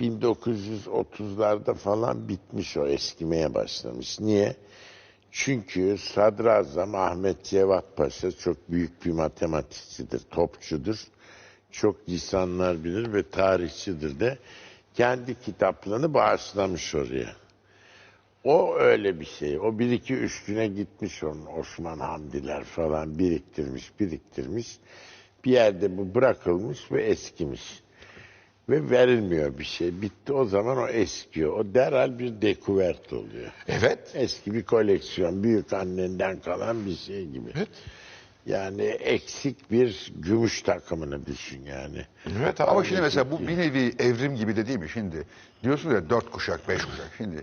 1930'larda falan bitmiş o eskimeye başlamış. Niye? Çünkü Sadrazam Ahmet Cevat Paşa çok büyük bir matematikçidir, topçudur. Çok lisanlar bilir ve tarihçidir de. Kendi kitaplarını bağışlamış oraya. O öyle bir şey. O bir iki üç güne gitmiş onun Osman Hamdiler falan biriktirmiş, biriktirmiş. Bir yerde bu bırakılmış ve eskimiş. Ve verilmiyor bir şey. Bitti o zaman o eskiyor. O derhal bir dekuvert oluyor. Evet. Eski bir koleksiyon. Büyük annenden kalan bir şey gibi. Evet. Yani eksik bir gümüş takımını düşün yani. Evet Ama şimdi mesela bu bir nevi evrim gibi de değil mi? Şimdi diyorsun ya dört kuşak, beş kuşak. Şimdi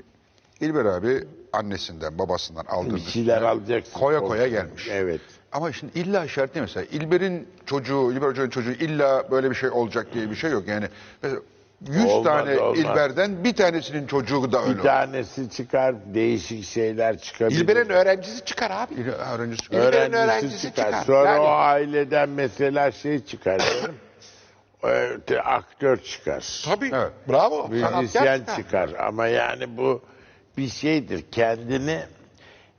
İlber abi annesinden, babasından Bir aldığını şeyler alacaksın. koya koya gelmiş. Evet. Ama şimdi illa şart değil mesela. İlber'in çocuğu, İlber Hoca'nın çocuğu illa böyle bir şey olacak diye bir şey yok. Yani mesela 100 Olmaz, tane olmaz. İlber'den bir tanesinin çocuğu da öyle. Bir olur. tanesi çıkar, değişik şeyler çıkabilir. İlber'in öğrencisi çıkar abi. İl- Öğrencisi. İlber'in öğrencisi, çıkar. Sonra Yani- o aileden mesela şey çıkar. canım. Ee, aktör çıkar. Tabii. Evet. Bravo. Müzisyen Sanatkar çıkar. Ama yani bu bir şeydir. Kendini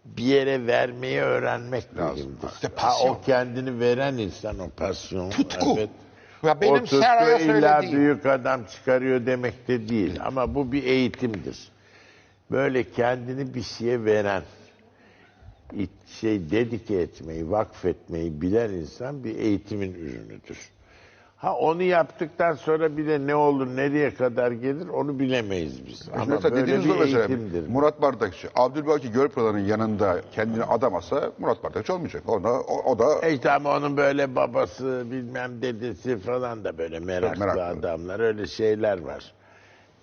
bir yere vermeyi öğrenmek lazımdır. İşte ha, o kendini veren insan o pasyon. Tutku. Evet. Ya benim o tutku Seray'a illa söylediğim. büyük adam çıkarıyor demek de değil. Ama bu bir eğitimdir. Böyle kendini bir şeye veren, şey dedike etmeyi, vakfetmeyi bilen insan bir eğitimin ürünüdür. Ha onu yaptıktan sonra bir de ne olur, nereye kadar gelir onu bilemeyiz biz. Ama mesela böyle dediğiniz bir mesela eğitimdir. Murat Bardakçı. Abdülbaki Gölpınar'ın yanında kendini adamasa Murat Bardakçı olmayacak. O da, o, o da E işte ama onun böyle babası bilmem dedesi falan da böyle meraklı, meraklı. adamlar öyle şeyler var.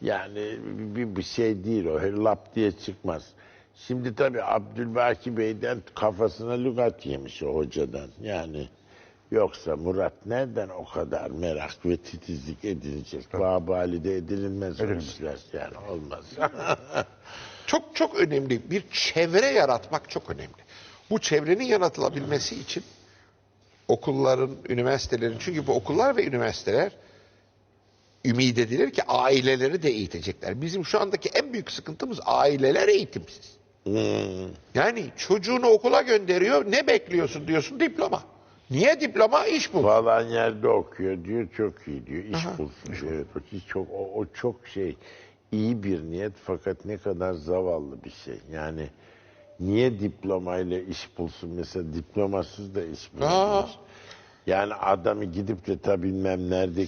Yani bir, bir şey değil o her lap diye çıkmaz. Şimdi tabii Abdülbaki Bey'den kafasına lügat yemiş o hocadan. Yani yoksa Murat nereden o kadar merak ve titizlik edilecek? Babalide edilmez o işler yani olmaz. Çok çok önemli. Bir çevre yaratmak çok önemli. Bu çevrenin yaratılabilmesi için okulların, üniversitelerin çünkü bu okullar ve üniversiteler ümit edilir ki aileleri de eğitecekler. Bizim şu andaki en büyük sıkıntımız aileler eğitimsiz. Hmm. Yani çocuğunu okula gönderiyor. Ne bekliyorsun diyorsun diploma. Niye diploma? İş bul. falan yerde okuyor diyor çok iyi diyor iş bulsun diyor. Hiç çok o, o çok şey iyi bir niyet fakat ne kadar zavallı bir şey. Yani niye diplomayla iş bulsun mesela diplomasız da iş. Aa. Yani adamı gidip de ta bilmem nerede